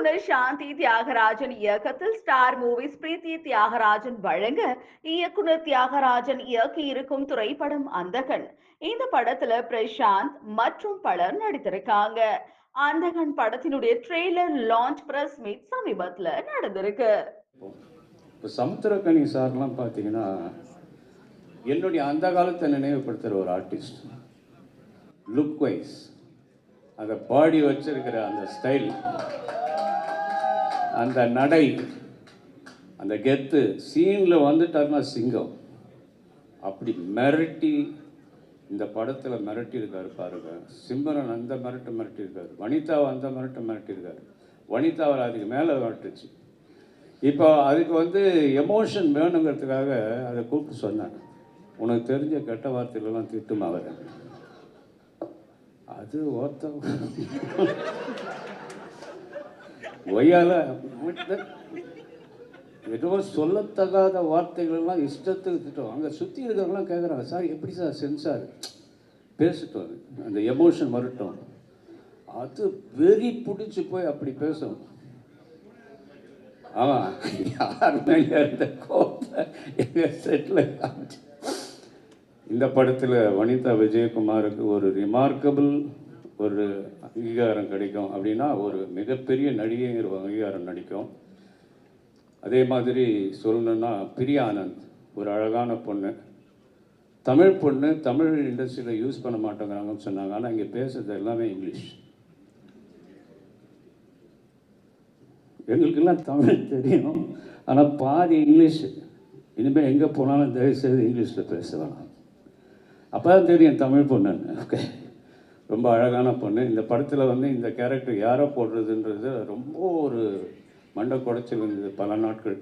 இயக்குனர் சாந்தி தியாகராஜன் இயக்கத்தில் star movies பிரீத்தி தியாகராஜன் வழங்க இயக்குனர் தியாகராஜன் இயக்கி இருக்கும் திரைப்படம் அந்தகன். இந்த படத்துல பிரசாந்த் மற்றும் பலர் நடித்திருக்காங்க. அந்தகன் படத்தினுடைய ட்ரெய்லர் லான்ச் பிரஸ் மீட் சமீபத்துல நடந்திருக்கு. இப்போ சமுத்திரக்கனி சார்லாம் பார்த்தீங்கன்னா என்னுடைய அந்த காலத்தை நினைவுபடுத்துகிற ஒரு ஆர்டிஸ்ட் லுக் வைஸ் அதை பாடி வச்சிருக்கிற அந்த ஸ்டைல் அந்த நடை அந்த கெத்து சீனில் வந்துட்டார்னா சிங்கம். அப்படி மிரட்டி இந்த படத்தில் மிரட்டியிருக்காரு பாருங்க. சிம்மரன் அந்த மிரட்டு மிரட்டியிருக்கார். வனிதாவை அந்த மிரட்டு மிரட்டியிருக்காரு. வனிதாவை அதுக்கு மேலே மிரட்டுச்சு இப்போ அதுக்கு வந்து எமோஷன் வேணுங்கிறதுக்காக அதை கூப்பிட்டு சொன்னேன் உனக்கு தெரிஞ்ச கெட்ட வார்த்தையிலலாம் திட்டுமா அவர்? அது ஒருத்த ஒய்யால ஏதோ சொல்லத்தகாத வார்த்தைகள்லாம் இஷ்டத்துக்கு திட்டம். அங்கே சுற்றி இருக்கிறவங்களாம் கேட்குறாங்க சார் எப்படி சார் சென்சார்? பேசட்டும். அது. அந்த எமோஷன் வரட்டும். அது வெறி பிடிச்சி போய் அப்படி பேசும். ஆமாம் யார் மேலே இருந்த கோப்பை எங்கள் செட்டில் இந்த படத்தில் வனிதா விஜயகுமாருக்கு ஒரு ரிமார்க்கபிள் ஒரு அங்கீகாரம் கிடைக்கும் அப்படின்னா ஒரு மிகப்பெரிய நடிகைங்கிற ஒரு அங்கீகாரம் நடிக்கும். அதே மாதிரி சொல்லணுன்னா பிரியா ஆனந்த் ஒரு அழகான பொண்ணு. தமிழ் பொண்ணு தமிழ் இண்டஸ்ட்ரியில் யூஸ் பண்ண மாட்டேங்கிறாங்கன்னு சொன்னாங்க. ஆனால் இங்கே பேசுறது எல்லாமே இங்கிலீஷ். எங்களுக்கெல்லாம் தமிழ் தெரியும். ஆனால் பாதி இங்கிலீஷ். இனிமேல் எங்கே போனாலும் தயவுசெய்து இங்கிலீஷில் பேச வேணாம். அப்போ தான் தெரியும் தமிழ் பொண்ணுன்னு. ஓகே ரொம்ப அழகான பொண்ணு. இந்த படத்தில் வந்து இந்த கேரக்டர் யாரை போடுறதுன்றது ரொம்ப ஒரு மண்டை குடைச்சல் இருந்தது பல நாட்கள்.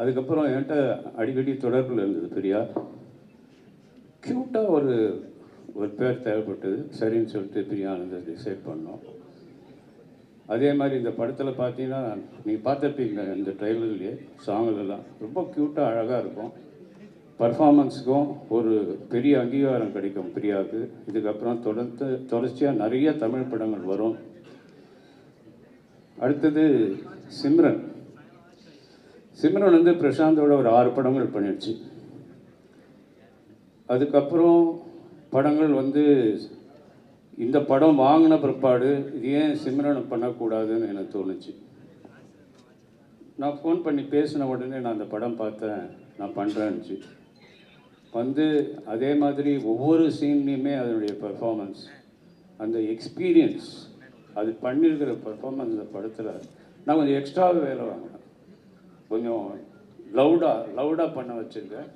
அதுக்கப்புறம் என்கிட்ட அடிக்கடி தொடர்பில் இருந்தது பெரியா. க்யூட்டாக ஒரு ஒரு பேர் தேவைப்பட்டது. சரின்னு சொல்லிட்டு பிரியா ஆனந்தை டிசைட் பண்ணோம். அதே மாதிரி இந்த படத்தில் பார்த்தீங்கன்னா நீங்கள் பார்த்துருப்பீங்க இந்த ட்ரைலர்லேயே சாங்கிலெல்லாம் ரொம்ப க்யூட்டாக அழகாக இருக்கும். பர்ஃபார்மன்ஸுக்கும் ஒரு பெரிய அங்கீகாரம் கிடைக்கும் பிரியாவுக்கு. இதுக்கப்புறம் தொடர்ந்து தொடர்ச்சியாக நிறைய தமிழ் படங்கள் வரும். அடுத்தது சிம்ரன். சிம்ரன் வந்து பிரசாந்தோட ஒரு ஆறு படங்கள் பண்ணிடுச்சு. அதுக்கப்புறம் படங்கள் வந்து இந்த படம் வாங்கின பிற்பாடு இது ஏன் சிம்ரனை பண்ணக்கூடாதுன்னு எனக்கு தோணுச்சு. நான் ஃபோன் பண்ணி பேசின உடனே நான் அந்த படம் பார்த்தேன் நான் பண்ணுறேன்னுச்சு வந்து அதே மாதிரி ஒவ்வொரு சீன்லேயுமே அதனுடைய பெர்ஃபார்மன்ஸ் அந்த எக்ஸ்பீரியன்ஸ் அது பண்ணியிருக்கிற பர்ஃபார்மன்ஸ் அந்த படத்தில் நான் கொஞ்சம் எக்ஸ்ட்ராவே வேலை வாங்கினேன். கொஞ்சம் லவுடாக லவுடாக பண்ண வச்சுருக்கேன்.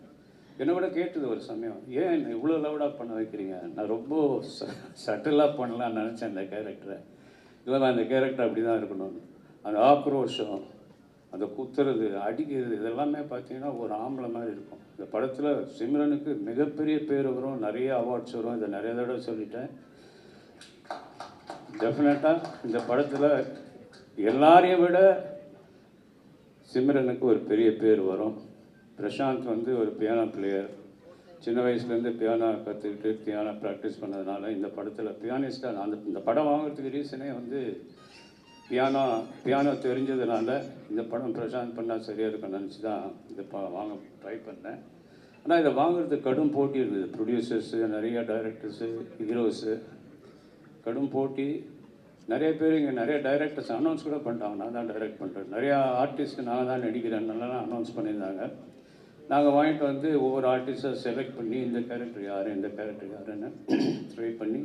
என்னை கூட கேட்டது ஒரு சமயம் ஏன் என்ன இவ்வளோ லவுடாக பண்ண வைக்கிறீங்க? நான் ரொம்ப சட்டிலாக பண்ணலான்னு நினச்சேன் அந்த கேரக்டரை இல்லை நான் அந்த கேரக்டர் அப்படி தான் இருக்கணும் அந்த ஆக்ரோஷம் அந்த குத்துறது அடிக்கிறது இதெல்லாமே பார்த்தீங்கன்னா ஒரு ஆம்பளை மாதிரி இருக்கும். இந்த படத்தில் சிம்ரனுக்கு மிகப்பெரிய பேர் வரும் நிறைய அவார்ட்ஸ் வரும். இதை நிறைய தடவை சொல்லிட்டேன். டெஃபினட்டாக இந்த படத்தில் எல்லாரையும் விட சிம்ரனுக்கு ஒரு பெரிய பேர் வரும். பிரசாந்த் வந்து ஒரு பியானோ பிளேயர் சின்ன வயசுலேருந்து பியானோ கற்றுக்கிட்டு பியானோ ப்ராக்டிஸ் பண்ணதுனால இந்த படத்தில் பியானிஸ்டாக அந்த இந்த படம் வாங்குறதுக்கு ரீசனே வந்து பியானோ பியானோ தெரிஞ்சதுனால இந்த படம் பிரசாந்த் பண்ணால் சரியாக இருக்கும்னு நினச்சி தான் இந்த ப வாங்க ட்ரை பண்ணேன். ஆனால் இதை வாங்குறதுக்கு கடும் போட்டி இருந்தது. ப்ரொடியூசர்ஸு நிறைய டைரக்டர்ஸு ஹீரோஸு கடும் போட்டி. நிறைய பேர் இங்கே நிறைய டைரக்டர்ஸ் அனௌன்ஸ் கூட பண்ணிட்டாங்க. நான் தான் டைரக்ட் பண்ணுறேன் நிறையா ஆர்டிஸ்ட் நான் தான் நடிக்கிறேன். நல்லா அனௌன்ஸ் பண்ணியிருந்தாங்க. நாங்கள் வாங்கிட்டு வந்து ஒவ்வொரு ஆர்டிஸ்டாக செலக்ட் பண்ணி இந்த கேரக்டர் யார் இந்த கேரக்டர் யாருன்னு ட்ரை பண்ணி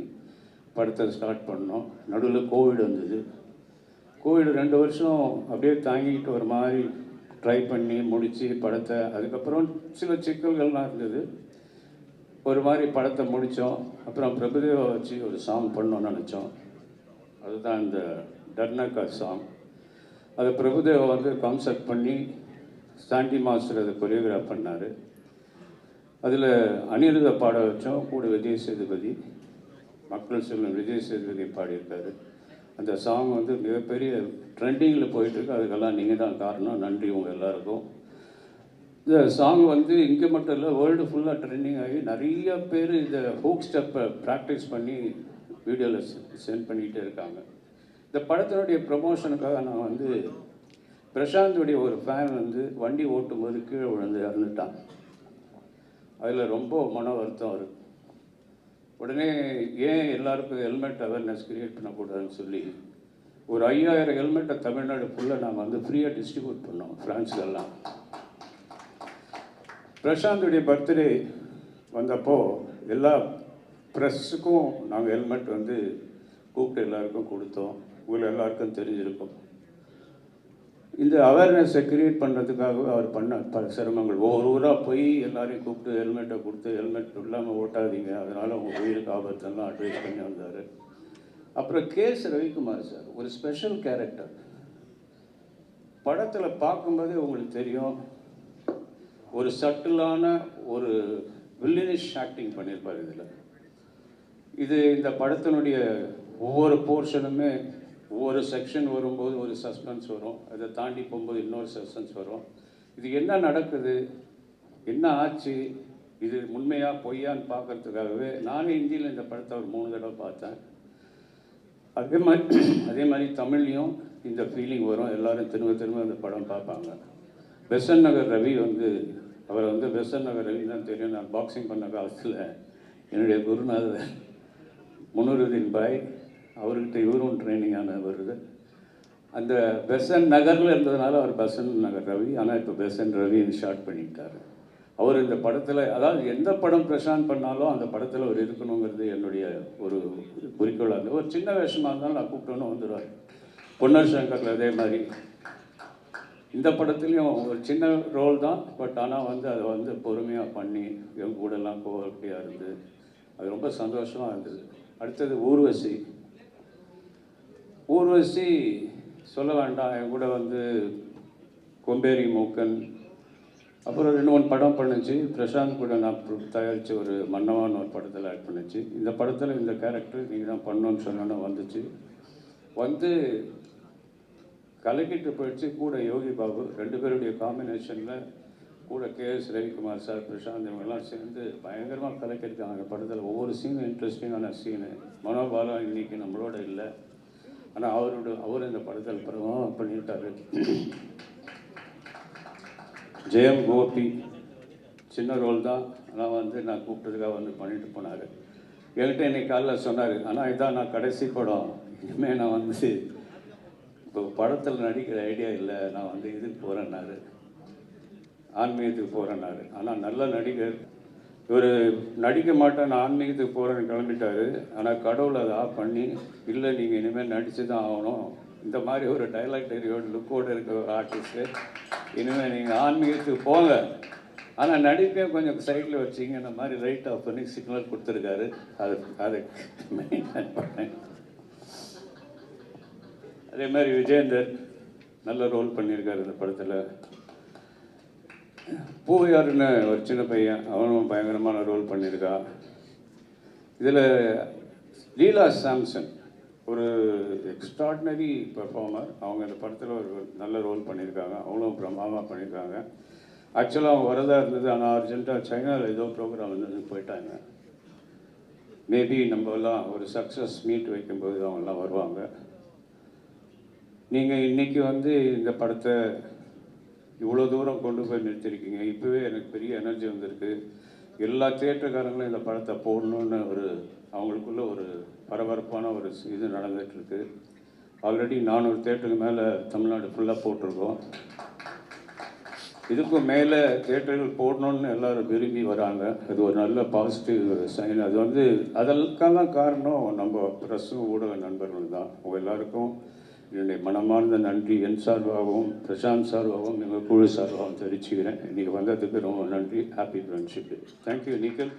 படத்தை ஸ்டார்ட் பண்ணோம். நடுவில் கோவிட் வந்தது. கோவிட் ரெண்டு வருஷம் அப்படியே தாங்கிக்கிட்டு ஒரு மாதிரி ட்ரை பண்ணி முடித்து படத்தை அதுக்கப்புறம் சில சிக்கல்கள்லாம் இருந்தது. ஒரு மாதிரி படத்தை முடித்தோம் அப்புறம் பிரபுதேவா வச்சு ஒரு சாங் பண்ணோம்னு நினச்சோம். அதுதான் இந்த டர்னக்கா சாங் அதை பிரபுதேவா வந்து கான்செப்ட் பண்ணி சாண்டி மாஸ்டர் அதை கொரியோகிராஃப் பண்ணார். அதில் அனிருத பாட வச்சோம். கூட விஜய் சேதுபதி மக்கள் செல்வம் விஜய் சேதுபதி பாடியிருக்காரு. அந்த சாங் வந்து மிகப்பெரிய ட்ரெண்டிங்கில் போயிட்டுருக்கு. அதுக்கெல்லாம் நீங்கள் தான் காரணம். நன்றி உங்கள் எல்லாருக்கும். இந்த சாங் வந்து இங்கே மட்டும் இல்லை வேர்ல்டு ஃபுல்லாக ட்ரெண்டிங் ஆகி நிறைய பேர் இந்த ஹூக் ஸ்டெப்பை ப்ராக்டிஸ் பண்ணி வீடியோவில் சென்ட் பண்ணிகிட்டே இருக்காங்க. இந்த படத்தினுடைய ப்ரமோஷனுக்காக நான் வந்து பிரசாந்துடைய ஒரு ஃபேன் வந்து வண்டி ஓட்டும் போது கீழே விழுந்து இறந்துட்டான். அதில் ரொம்ப மன வருத்தம் இருக்குது உடனே ஏன் எல்லாருக்கும் ஹெல்மெட் அவேர்னஸ் கிரியேட் பண்ணக்கூடாதுன்னு சொல்லி ஒரு ஐயாயிரம் ஹெல்மெட்டை தமிழ்நாடு ஃபுல்லாக நாங்கள் வந்து ஃப்ரீயாக டிஸ்ட்ரிபியூட் பண்ணோம் ஃப்ரான்ஸ்லெல்லாம் பிரசாந்துடைய பர்த்டே வந்தப்போ எல்லா ப்ரெஸ்ஸுக்கும் நாங்கள் ஹெல்மெட் வந்து கூப்பிட்டு எல்லாருக்கும் கொடுத்தோம். உங்களை எல்லாருக்கும் தெரிஞ்சிருக்கோம். இந்த அவேர்னஸை கிரியேட் பண்ணுறதுக்காக அவர் பண்ண பல சிரமங்கள். ஒவ்வொரு ஊராக போய் எல்லாரையும் கூப்பிட்டு ஹெல்மெட்டை கொடுத்து ஹெல்மெட் இல்லாமல் ஓட்டாதீங்க. அதனால் உங்கள் உயிருக்கு ஆபத்தெல்லாம் அட்வைஸ் பண்ணி வந்தார். அப்புறம் கேஎஸ் ரவிக்குமார் சார் ஒரு ஸ்பெஷல் கேரக்டர் படத்தில் பார்க்கும்போதே உங்களுக்கு தெரியும் ஒரு சட்டிலான ஒரு வில்லினிஷ் ஆக்டிங் பண்ணியிருப்பார் இதில். இது இந்த படத்தினுடைய ஒவ்வொரு போர்ஷனுமே ஒவ்வொரு செக்ஷன் வரும்போது ஒரு சஸ்பென்ஸ் வரும். அதை தாண்டி போகும்போது இன்னொரு சஸ்பென்ஸ் வரும். இது என்ன நடக்குது? என்ன ஆச்சு? இது உண்மையாக பொய்யான்னு பார்க்கறதுக்காகவே நானே ஹிந்தியில் இந்த படத்தை ஒரு மூணு தடவை பார்த்தேன். அதே மாதிரி அதே மாதிரி தமிழ்லையும் இந்த ஃபீலிங் வரும். எல்லோரும் திரும்ப திரும்ப அந்த படம் பார்ப்பாங்க. பெசன் நகர் ரவி வந்து அவரை வந்து பெசன் நகர் ரவி தான் தெரியும். நான் பாக்ஸிங் பண்ண காலத்தில் என்னுடைய குருநாதர் முனுருதீன் பாய் அவர்கிட்ட இவரும் ட்ரைனிங்கான வருது அந்த பெசன் நகரில் இருந்ததுனால அவர் பெசன் நகர் ரவி ஆனால் இப்போ பெசன் ரவின்னு ஷார்ட் பண்ணிட்டாரு. அவர் இந்த படத்தில் அதாவது எந்த படம் பிரசாந்த் பண்ணாலும் அந்த படத்தில் அவர் இருக்கணுங்கிறது என்னுடைய ஒரு குறிக்கோளாக இருந்தது ஒரு சின்ன வேஷமாக இருந்தாலும் நான் கூப்பிட்டோன்னு வந்துடுவார். பொன்னர் சங்கரில் அதே மாதிரி. இந்த படத்துலையும் ஒரு சின்ன ரோல் தான் பட் ஆனால் வந்து அதை வந்து பொறுமையாக பண்ணி எங்கள் கூடலாம் கோவப்படியாக இருந்து அது ரொம்ப சந்தோஷமாக இருந்தது. அடுத்தது ஊர்வசி. ஊர்வசி சொல்ல வேண்டாம். என் கூட வந்து கொம்பேரி மூக்கன். அப்புறம் ரெண்டு மூணு படம் பண்ணுச்சு. பிரசாந்த் கூட நான் தயாரித்த ஒரு மன்னவான் ஒரு படத்தில் ஆட் பண்ணுச்சு. இந்த படத்தில் இந்த கேரக்டர் நீங்கள் தான் பண்ணோன்னு சொன்னோன்னே வந்துச்சு. வந்து கலக்கிட்டு போயிடுச்சு. கூட யோகி பாபு ரெண்டு பேருடைய காம்பினேஷனில் கூட கேஎஸ் ரவிக்குமார் சார் பிரசாந்த் இவங்கெல்லாம் சேர்ந்து பயங்கரமாக கலக்கியிருக்காங்க. அந்த படத்தில் ஒவ்வொரு சீனும் இன்ட்ரெஸ்டிங்கான சீனு மனோபாலம் இன்னைக்கு நம்மளோட இல்லை. ஆனால் அவரோட அவர் இந்த படத்தில் பருவம் பண்ணிவிட்டார். ஜெயம் கோபி சின்ன ரோல் தான். ஆனால் வந்து நான் கூப்பிட்டதுக்காக வந்து பண்ணிட்டு போனார். என்கிட்ட இன்னைக்கு காலைல சொன்னார் ஆனால் இதான் நான் கடைசி படம். இனிமேல் நான் வந்து இப்போ படத்தில் நடிக்கிற ஐடியா இல்லை. நான் வந்து இதுக்கு போகிறேன்னாரு ஆன்மீகத்துக்கு போகிறேன்னாரு ஆனால் நல்ல நடிகர். இவர் நடிக்க மாட்டேன் நான் ஆன்மீகத்துக்கு போகிறேன்னு கிளம்பிட்டாரு. ஆனால் கடவுள் அதை ஆஃப் பண்ணி இல்லை நீங்கள் இனிமேல் நடித்து தான் ஆகணும். இந்த மாதிரி ஒரு டைலாக் டெரியோட லுக்கோடு இருக்க ஒரு ஆர்டிஸ்ட்டு இனிமேல் நீங்கள் ஆன்மீகத்துக்கு போங்க. ஆனால் நடிப்பையும் கொஞ்சம் சைடில் வச்சிங்க. இந்த மாதிரி ரைட் ஆஃப் பண்ணி சிக்னல் கொடுத்துருக்காரு. அது அதை மெயின்டைன் பண்ணேன் அதே மாதிரி விஜேந்தர் நல்ல ரோல் பண்ணியிருக்காரு இந்த படத்தில். பூவையாருன்னு ஒரு சின்ன பையன் அவனும் பயங்கரமான ரோல் பண்ணியிருக்கா. இதில் லீலா சாம்சன் ஒரு எக்ஸ்ட்ராடினரி பெர்ஃபார்மர் அவங்க இந்த படத்தில் ஒரு நல்ல ரோல் பண்ணியிருக்காங்க. அவங்களும் பிரமாதமாக பண்ணியிருக்காங்க. ஆக்சுவலாக அவங்க வரதாக இருந்தது ஆனால் அர்ஜென்ட்டாக சைனாவில் ஏதோ ப்ரோக்ராம் இருந்தது போயிட்டாங்க. மேபி நம்மலாம் ஒரு சக்ஸஸ் மீட் வைக்கும்போது அவங்கெல்லாம் வருவாங்க. நீங்கள் இன்னைக்கு வந்து இந்த படத்தை இவ்வளோ தூரம் கொண்டு போய் நிறுத்திருக்கீங்க. இப்போவே எனக்கு பெரிய எனர்ஜி வந்திருக்கு. எல்லா தியேட்டர்காரங்களும் இந்த படத்தை போடணுன்னு ஒரு அவங்களுக்குள்ள ஒரு பரபரப்பான ஒரு இது நடந்துகிட்ருக்கு. ஆல்ரெடி நானூறு தேட்டருக்கு மேலே தமிழ்நாடு ஃபுல்லாக போட்டிருக்கோம். இதுக்கும் மேலே தேட்டர்கள் போடணும்னு எல்லோரும் விரும்பி வராங்க. அது ஒரு நல்ல பாசிட்டிவ் சைன் அது வந்து அதற்கெல்லாம் காரணம் நம்ம ப்ரெஸ்ஸும் ஊடக நண்பர்கள் தான். அவங்க எல்லாருக்கும் என்னுடைய மனமார்ந்த நன்றி என் சார்பாகவும் பிரசாந்த் சார்பாகவும் எங்கள் குழு சார்பாகவும் தெரிவிச்சுக்கிறேன். இன்றைக்கி வந்ததுக்கு ரொம்ப நன்றி. Happy friendship thank you nickel